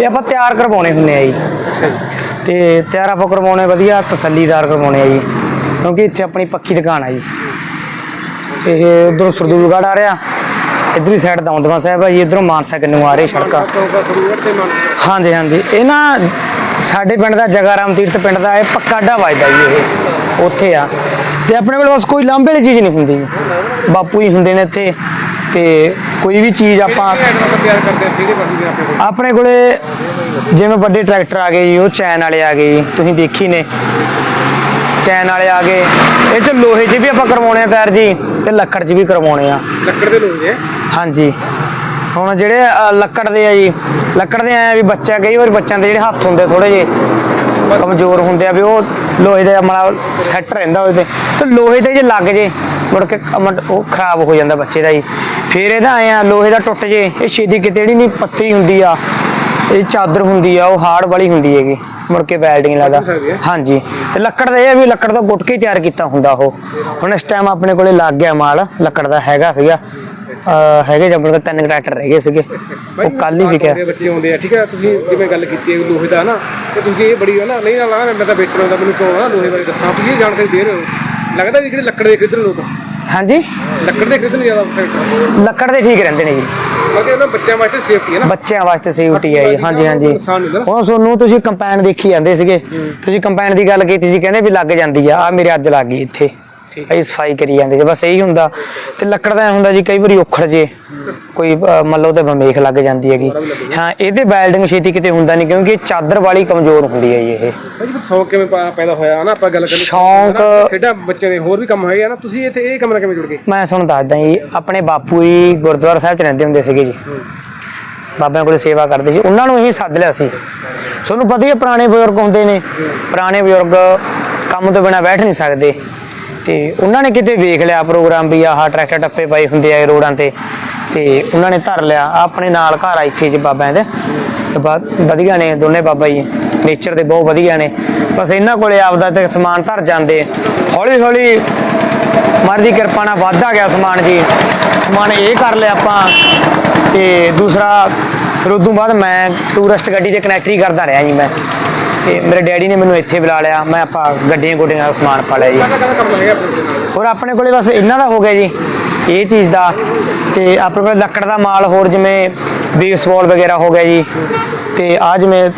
ਇਹ ਆਪਾਂ ਤਿਆਰ ਕਰਵਾਉਣੇ ਹੁੰਦੇ ਆ ਜੀ। ਅੱਛਾ ਜੀ। ਤੇ ਤਿਆਰ ਆਪਾਂ ਕਰਵਾਉਣੇ ਵਧੀਆ ਤਸੱਲੀਦਾਰ ਕਰਵਾਉਣੇ ਆ ਜੀ। ਕਿਉਂਕਿ ਇੱਥੇ ਆਪਣੀ ਪੱਕੀ ਦੁਕਾਨ ਆ ਜੀ। ਇਹ ਉਧਰੋਂ ਸਰਦੂਲਗੜ੍ਹ ਆ ਰਿਹਾ। ਇਧਰਲੀ ਸਾਈਡ ਦੌਂਦਵਾ ਸਾਹਿਬ ਆ ਜੀ। ਇਧਰੋਂ ਮਾਨਸਾ ਕਿੰਨੂ ਆ ਰਹੀ ਸੜਕਾਂ। ਹਾਂਜੀ ਹਾਂਜੀ। ਇਹ ਨਾ ਸਾਡੇ ਪਿੰਡ ਦਾ ਜਗਾਰਾਮ ਤੀਰਥ ਪਿੰਡ ਦਾ ਇਹ ਪੱਕਾ ਢਾ ਵੱਜਦਾ ਜੀ ਇਹ। ਉੱਥੇ ਆ। ਤੇ ਆਪਣੇ ਕੋਲ ਬਸ ਕੋਈ ਲਾਂਭੇ ਵਾਲੀ ਚੀਜ਼ ਨਹੀਂ ਹੁੰਦੀ। ਬਾਪੂ ਹੀ ਹੁੰਦੇ ਨੇ ਇੱਥੇ। ਤੇ ਕੋਈ ਵੀ ਚੀਜ਼ ਆਪਾਂ ਆਪਾਂ ਤਿਆਰ ਕਰਦੇ ਆ? ਕਿਹੜੇ ਪਾਸੇ ਦੇ ਆਪਣੇ ਕੋਲ ਆਪਣੇ ਕੋਲੇ ਜਿਵੇਂ ਵੱਡੇ ਟਰੈਕਟਰ ਆ ਗਏ ਜੀ ਉਹ ਚੈਨ ਵਾਲੇ ਆ ਗਏ ਜੀ ਤੁਸੀਂ ਦੇਖੀ ਨੇ। ਚੈਨ ਵਾਲੇ ਆ ਗਏ। ਇਹ ਚ ਲੋਹੇ 'ਚ ਵੀ ਆਪਾਂ ਕਰਵਾਉਣੇ ਆ ਟਾਇਰ ਜੀ ਤੇ ਲੱਕੜ 'ਚ ਵੀ ਕਰਵਾਉਣੇ ਆ। ਲੱਕੜ ਦੇ ਜੇ ਹਾਂਜੀ। ਹੁਣ ਜਿਹੜੇ ਅ, ਲੱਕੜ ਦੇ ਆ ਜੀ ਲੱਕੜ ਦੇ ਆਏ ਆ ਵੀ ਬੱਚਾ ਕਈ ਵਾਰ ਬੱਚਿਆਂ ਦੇ ਜਿਹੜੇ ਹੱਥ ਹੁੰਦੇ ਥੋੜੇ ਜੇ ਕਮਜ਼ੋਰ ਹੁੰਦੇ ਆ ਵੀ ਉਹ ਲੋਹੇ ਦਾ ਮਤਲਬ ਸੈੱਟ ਰਹਿੰਦਾ ਉਹਦੇ ਤੇ। ਤੇ ਲੋਹੇ ਤੇ ਜੇ ਲੱਗ ਜੇ ਮੁੜ ਕੇ ਉਹ ਖਰਾਬ ਹੋ ਜਾਂਦਾ ਬੱਚੇ ਦਾ ਜੀ। ਫਿਰ ਇਹਦਾ ਆਏ ਆ ਲੋਹੇ ਦਾ ਟੁੱਟ ਜੇ ਇਹ ਛੇਦੀ ਕਿਤੇ ਜਿਹੜੀ ਨਹੀਂ ਪੱਤੀ ਹੁੰਦੀ ਆ ਇਹ ਚਾਦਰ ਹੁੰਦੀ ਆ ਉਹ ਹਾਰਡ ਵਾਲੀ ਹੁੰਦੀ ਹੈਗੀ ਮੁੜ ਕੇ ਵੈਲਡਿੰਗ ਲੱਗਦਾ। ਹਾਂਜੀ ਤੇ ਲੱਕੜ ਦਾ ਇਹ ਆ ਵੀ ਲੱਕੜ ਤੋਂ ਗੁੱਟ ਕੇ ਤਿਆਰ ਕੀਤਾ ਹੁੰਦਾ ਉਹ। ਹੁਣ ਇਸ ਟਾਈਮ ਆਪਣੇ ਕੋਲੇ ਲੱਗ ਗਿਆ ਮਾਲ ਲੱਕੜ ਦਾ ਹੈਗਾ ਸੀਗਾ। ਹੈਗੇ ਜਬਰ ਦੇ ਤਿੰਨ ਟਰੈਕਟਰ ਰਹਿ ਗਏ ਸੀਗੇ। ਉਹ ਕੱਲ ਹੀ ਵਿਕਿਆ। ਬੱਚੇ ਆਉਂਦੇ ਆ ਠੀਕ ਹੈ ਤੁਸੀਂ ਜਿਵੇਂ ਗੱਲ ਕੀਤੀ ਹੈ ਲੋਹੇ ਦਾ ਨਾ ਤੇ ਤੁਸੀਂ ਇਹ ਬੜੀ ਨਾ ਨਹੀਂ ਨਾ ਮੈਂ ਤਾਂ ਵੇਚਣਾ ਹੁੰਦਾ ਮੈਨੂੰ ਕਹੋ ਨਾ ਲੋਹੇ ਬਾਰੇ ਦੱਸਾਂ ਤੁਸੀਂ ਜਾਣਕਾਰੀ ਦੇ ਰਹੇ ਹੋ। ਲੱਗਦਾ ਵੀ ਜਿਹੜੇ ਲੱਕੜ ਦੇ ਖਰੀਦਣ ਲੋਕ ਹਾਂਜੀ? ਲੱਕੜ ਦੇ ਖਰੀਦਣ ਜ਼ਿਆਦਾ ਟਰੈਕਟਰ ਲੱਕੜ ਦੇ ਠੀਕ ਰਹਿੰਦੇ ਨੇ ਜੀ। ਕਿਉਂਕਿ ਉਹਨਾਂ ਬੱਚਿਆਂ ਵਾਸਤੇ ਸੇਫਟੀ ਹੈ ਨਾ? ਬੱਚਿਆਂ ਵਾਸਤੇ ਸੇਫਟੀ ਹੈ ਜੀ ਹਾਂਜੀ ਹਾਂਜੀ। ਨੁਕਸਾਨ ਨਹੀਂ ਹੁੰਦਾ ਉਹ ਤੁਹਾਨੂੰ ਤੁਸੀਂ ਕੰਪੈਨ ਦੇਖੀ ਜਾਂਦੇ ਸੀਗੇ। ਤੁਸੀਂ ਕੰਪੈਨ ਦੀ ਗੱਲ ਕੀਤੀ ਸੀ ਕਹਿੰਦੇ ਵੀ ਲੱਗ ਜਾਂਦੀ ਆ ਆ ਮੇਰੇ ਅੱਜ ਲੱਗ ਗਈ ਇੱਥੇ। ਅਸੀਂ ਸਫ਼ਾਈ ਕਰੀ ਜਾਂਦੇ ਜੀ ਬਸ ਇਹੀ ਹੁੰਦਾ। ਤੇ ਲੱਕੜ ਦਾ ਐਂ ਹੁੰਦਾ ਜੀ ਕਈ ਵਾਰੀ ਉਖੜ ਜੇ ਕੋਈ ਮੰਨ ਲਓ ਤੇ ਬਮੇਖ ਲੱਗ ਜਾਂਦੀ ਹੈਗੀ। ਹਾਂ ਇਹਦੇ ਵੈਲਡਿੰਗ ਛੇਤੀ ਕਿਤੇ ਹੁੰਦਾ ਨਹੀਂ ਕਿਉਂਕਿ ਇਹ ਚਾਦਰ ਵਾਲੀ ਕਮਜ਼ੋਰ ਹੁੰਦੀ ਹੈ ਜੀ ਇਹ। ਭਾਈ ਜੀ ਸ਼ੌਂਕ ਕਿਵੇਂ ਪਾ- ਪੈਦਾ ਹੋਇਆ? ਨਾ ਆਪਾਂ ਗੱਲ ਕਰੀਏ ਸ਼ੌਂਕ- ਨਾ, ਖੇਡਾਂ ਬੱਚਿਆਂ ਦੇ ਹੋਰ ਵੀ ਕੰਮ ਹੈਗੇ ਆ ਨਾ ਤੁਸੀਂ ਇੱਥੇ ਇਹ ਕੰਮ ਨਾਲ ਕਿਵੇਂ ਜੁੜ ਗਏ? ਮੈਂ ਤੁਹਾਨੂੰ ਦੱਸਦਾ ਜੀ ਆਪਣੇ ਬਾਪੂ ਜੀ ਗੁਰਦੁਆਰਾ ਸਾਹਿਬ ਚ ਰਹਿੰਦੇ ਹੁੰਦੇ ਸੀਗੇ ਜੀ। ਬਾਬਿਆਂ ਕੋਲੇ ਸੇਵਾ ਕਰਦੇ ਸੀ ਉਹਨਾਂ ਨੂੰ ਹੀ ਸੱਦ ਲਿਆ ਸੀ। ਤੁਹਾਨੂੰ ਪਤਾ ਹੈ ਪੁਰਾਣੇ ਬਜ਼ੁਰਗ ਹੁੰਦੇ ਨੇ। ਪੁਰਾਣੇ ਬਜ਼ੁਰਗ ਕੰਮ ਤੋਂ ਬਿਨਾ ਬੈਠ ਨਹੀਂ ਸਕਦੇ। ਤੇ ਉਹਨਾਂ ਨੇ ਕਿਤੇ ਵੇਖ ਲਿਆ ਪ੍ਰੋਗਰਾਮ ਵੀ ਆਹ ਟਰੈਕਟਰ ਟੱਪੇ ਪਏ ਹੁੰਦੇ ਆ ਇਹ ਰੋਡਾਂ ਤੇ ਤੇ ਉਹਨਾਂ ਨੇ ਧਰ ਲਿਆ ਆਪਣੇ ਨਾਲ ਘਰ ਆ ਇੱਥੇ ਜੀ ਬਾਬਿਆਂ ਦੇ ਵਧੀਆ ਨੇ ਦੋਨੇ ਬਾਬਾ ਜੀ ਨੇਚਰ ਦੇ ਬਹੁਤ ਵਧੀਆ ਨੇ। ਬਸ ਇਹਨਾਂ ਕੋਲੇ ਆਪਦਾ ਤੇ ਸਮਾਨ ਧਰ ਜਾਂਦੇ ਹੌਲੀ ਹੌਲੀ ਮਹਾਰਾਜ ਕਿਰਪਾ ਨਾਲ ਵੱਧਦਾ ਗਿਆ ਸਮਾਨ ਜੀ। ਸਮਾਨ ਇਹ ਕਰ ਲਿਆ ਆਪਾਂ, ਤੇ ਦੂਸਰਾ, ਫਿਰ ਉਦੋਂ ਬਾਅਦ ਮੈਂ ਟੂਰਿਸਟ ਗੱਡੀ ਦੇ ਕਨੈਕਟਰੀ ਕਰਦਾ ਰਿਹਾ ਜੀ ਮੈਂ। ਤੇ ਮੇਰੇ ਡੈਡੀ ਨੇ ਮੈਨੂੰ ਇੱਥੇ ਬੁਲਾ ਲਿਆ। ਮੈਂ ਆਪਾਂ ਗੱਡੀਆਂ ਗੁੱਡੀਆਂ ਦਾ ਸਮਾਨ ਪਾ ਲਿਆ ਜੀ। ਹੋਰ ਆਪਣੇ ਕੋਲੇ ਬਸ ਇਹਨਾਂ ਦਾ ਹੋ ਗਿਆ ਜੀ ਇਹ ਚੀਜ਼ ਦਾ। ਤੇ ਆਪਣੇ ਕੋਲ ਲੱਕੜ ਦਾ ਮਾਲ ਹੋਰ ਜਿਵੇਂ ਬੇਸਬਾਲ ਵਗੈਰਾ ਹੋ ਗਿਆ ਜੀ। ਤੇ ਆ ਜਿਵੇਂ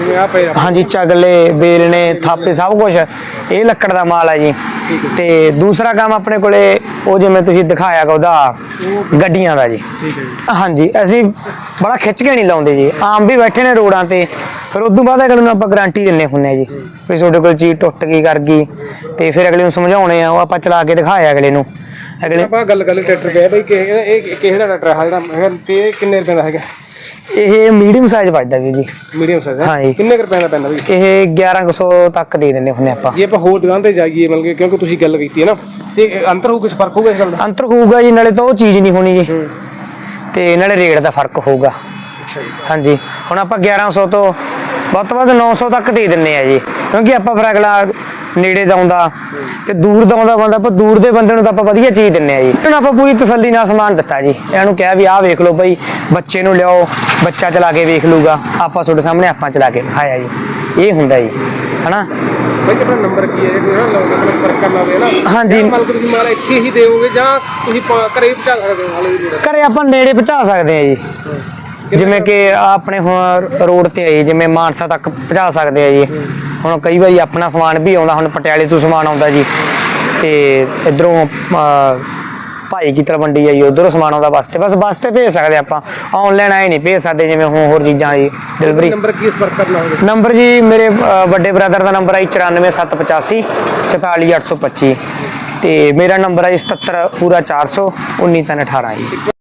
ਹਾਂਜੀ ਚਗਲੇ ਬੇਲਣੇ ਥਾਪੇ ਸਭ ਕੁਝ ਇਹ ਲੱਕੜ ਦਾ ਮਾਲ ਹੈ ਜੀ। ਤੇ ਦੂਸਰਾ ਕੰਮ ਆਪਣੇ ਕੋਲੇ ਉਹ ਜਿਵੇਂ ਤੁਸੀਂ ਦਿਖਾਇਆ ਗਾ ਉਹਦਾ ਗੱਡੀਆਂ ਦਾ ਜੀ। ਹਾਂਜੀ ਅਸੀਂ ਬੜਾ ਖਿੱਚ ਕੇ ਨਹੀਂ ਲਾਉਂਦੇ ਜੀ। ਆਮ ਵੀ ਬੈਠੇ ਨੇ ਰੋਡਾਂ ਤੇ। ਫਿਰ ਉਦੋਂ ਬਾਅਦ ਅਗਲੇ ਨੂੰ ਆਪਾਂ ਗਾਰੰਟੀ ਦਿੰਨੇ ਹੁੰਨੇ ਆ ਜੀ ਵੀ ਤੁਹਾਡੇ ਕੋਲ ਚੀਜ਼ ਟੁੱਟ ਗਈ ਕਰ ਗਈ ਤੇ ਫਿਰ ਅਗਲੇ ਨੂੰ ਸਮਝਾਉਣੇ ਆ ਉਹ ਆਪਾਂ ਚਲਾ ਕੇ ਦਿਖਾਇਆ ਅਗਲੇ ਨੂੰ। ਅਗਲੇ ਆਪਾਂ ਗੱਲ ਲਈ ਟਰੈਕਟਰ ਪਿਆ ਬਈ ਕਿ ਇਹ ਕਿਹੜਾ ਟਰੈਕਟਰ ਹੈ ਜਿਹੜਾ ਹੈਗਾ ਤੇ ਇਹ ਕਿੰਨੇ ਰੁਪਏ ਦਾ ਹੈਗਾ? ਇਹ ਮੀਡੀਅਮ ਸਾਈਜ਼ ਵੱਜਦਾ ਵੀ ਜੀ। ਮੀਡੀਅਮ ਸਾਈਜ਼ ਹਾਂ ਜੀ। ਕਿੰਨੇ ਰੁਪਏ ਦਾ ਪੈਂਦਾ ਬਈ ਇਹ 1100 ਤੱਕ ਦੇ ਦਿੰਨੇ ਹੁੰਨੇ ਆਪਾਂ। ਜੇ ਆਪਾਂ ਹੋਰ ਦੁਕਾਨ ਤੇ ਜਾਈਏ ਮਤਲਬ ਕਿ ਕਿਉਂਕਿ ਤੁਸੀਂ ਗੱਲ ਕੀਤੀ ਹੈ ਨਾ ਤੇ ਅੰਤਰ ਹੋਊ ਕੁਝ ਫ਼ਰਕ ਹੋਊਗਾ ਇਸ ਗੱਲ ਦਾ? ਅੰਤਰ ਹੋਊਗਾ ਜੀ ਨਾਲੇ ਤਾਂ ਉਹ ਚੀਜ਼ ਨਹੀਂ ਹੋਣੀ ਜੀ। ਤੇ ਨਾਲੇ ਰੇਟ ਦਾ ਫ਼ਰਕ ਹੋਊਗਾ। ਹਾਂਜੀ। ਹੁਣ ਆਪਾਂ 1100 ਤੋਂ ਵੱਧ ਤੋਂ ਵੱਧ 900 ਤੱਕ ਦੇ ਦਿੰਨੇ ਆ ਜੀ। ਕਿਉਂਕਿ ਆਪਾਂ ਫਿਰ ਅਗਲਾ ਨੇੜੇ ਦਾ ਆਉਂਦਾ ਤੇ ਦੂਰ ਦਾ ਆਉਂਦਾ ਬੰਦਾ ਆਪਾਂ ਦੂਰ ਦੇ ਬੰਦੇ ਨੂੰ ਤਾਂ ਆਪਾਂ ਵਧੀਆ ਚੀਜ਼ ਦਿੰਨੇ ਆ ਜੀ। ਹੁਣ ਆਪਾਂ ਪੂਰੀ ਤਸੱਲੀ ਨਾਲ ਸਮਾਨ ਦਿੱਤਾ ਜੀ। ਇਹਨਾਂ ਨੂੰ ਕਿਹਾ ਵੀ ਆਹ ਵੇਖ ਲਓ ਭਾਈ ਬੱਚੇ ਨੂੰ ਲਿਆਓ ਬੱਚਾ ਚਲਾ ਕੇ ਵੇਖ ਲੂਗਾ ਆਪਾਂ ਤੁਹਾਡੇ ਸਾਹਮਣੇ ਆਪਾਂ ਚਲਾ ਕੇ ਦਿਖਾਇਆ ਜੀ। ਇਹ ਹੁੰਦਾ ਜੀ ਹਨਾ? ਆਪਣਾ ਨੰਬਰ ਕੀ ਹੈ ਜੇ ਕੋਈ ਨਾ ਲੋਕਾਂ ਨਾਲ ਸੰਪਰਕ ਕਰਨਾ ਹੋਵੇ ਨਾ ਹਾਂਜੀ। ਮਤਲਬ ਕਿ ਤੁਸੀਂ ਮਾਰਾ ਇੱਥੇ ਹੀ ਦੇਵੋਗੇ ਜਾਂ ਤੁਸੀਂ ਘਰੇ ਪਹੁੰਚਾ ਸਕਦੇ ਹੋ ਜਿਹੜਾ? ਘਰੇ ਆਪਾਂ ਨੇੜੇ ਪਹੁੰਚਾ ਸਕਦੇ ਆ ਜੀ। ਜਿਵੇਂ ਕਿ ਆਹ ਆਪਣੇ ਹੁਣ ਰੋਡ ਤੇ ਆਈ ਜਿਵੇਂ ਮਾਨਸਾ ਤੱਕ ਪਹੁੰਚਾ ਸਕਦੇ ਆ ਜੀ। ਹੁਣ ਕਈ ਵਾਰੀ ਆਪਣਾ ਸਮਾਨ ਵੀ ਆਉਂਦਾ ਹੁਣ ਪਟਿਆਲੇ ਤੋਂ ਸਮਾਨ ਆਉਂਦਾ ਜੀ। ਤੇ ਇਧਰੋਂ ਭਾਈ ਕੀ ਤਲਵੰਡੀ ਆ ਜੀ ਉਧਰੋਂ ਸਮਾਨ ਆਉਂਦਾ ਬੱਸ ਤੇ। ਬਸ ਬੱਸ ਤੇ ਭੇਜ ਸਕਦੇ ਆਪਾਂ। ਆਨਲਾਈਨ ਆਏ ਨਹੀਂ ਭੇਜ ਸਕਦੇ ਜਿਵੇਂ ਹੁਣ ਹੋਰ ਚੀਜ਼ਾਂ ਜੀ ਡਿਲੀਵਰੀ ਨੰਬਰ ਕੀ ਸੰਪਰਕ ਕਰਨਾ ਹੋਵੇ? ਨੰਬਰ ਜੀ ਮੇਰੇ ਅ, ਵੱਡੇ ਬ੍ਰਦਰ ਦਾ ਨੰਬਰ ਹੈ 94785 44825 ਤੇ ਮੇਰਾ ਨੰਬਰ ਹੈ 77 ਪੂਰਾ 400 19318 ਜੀ।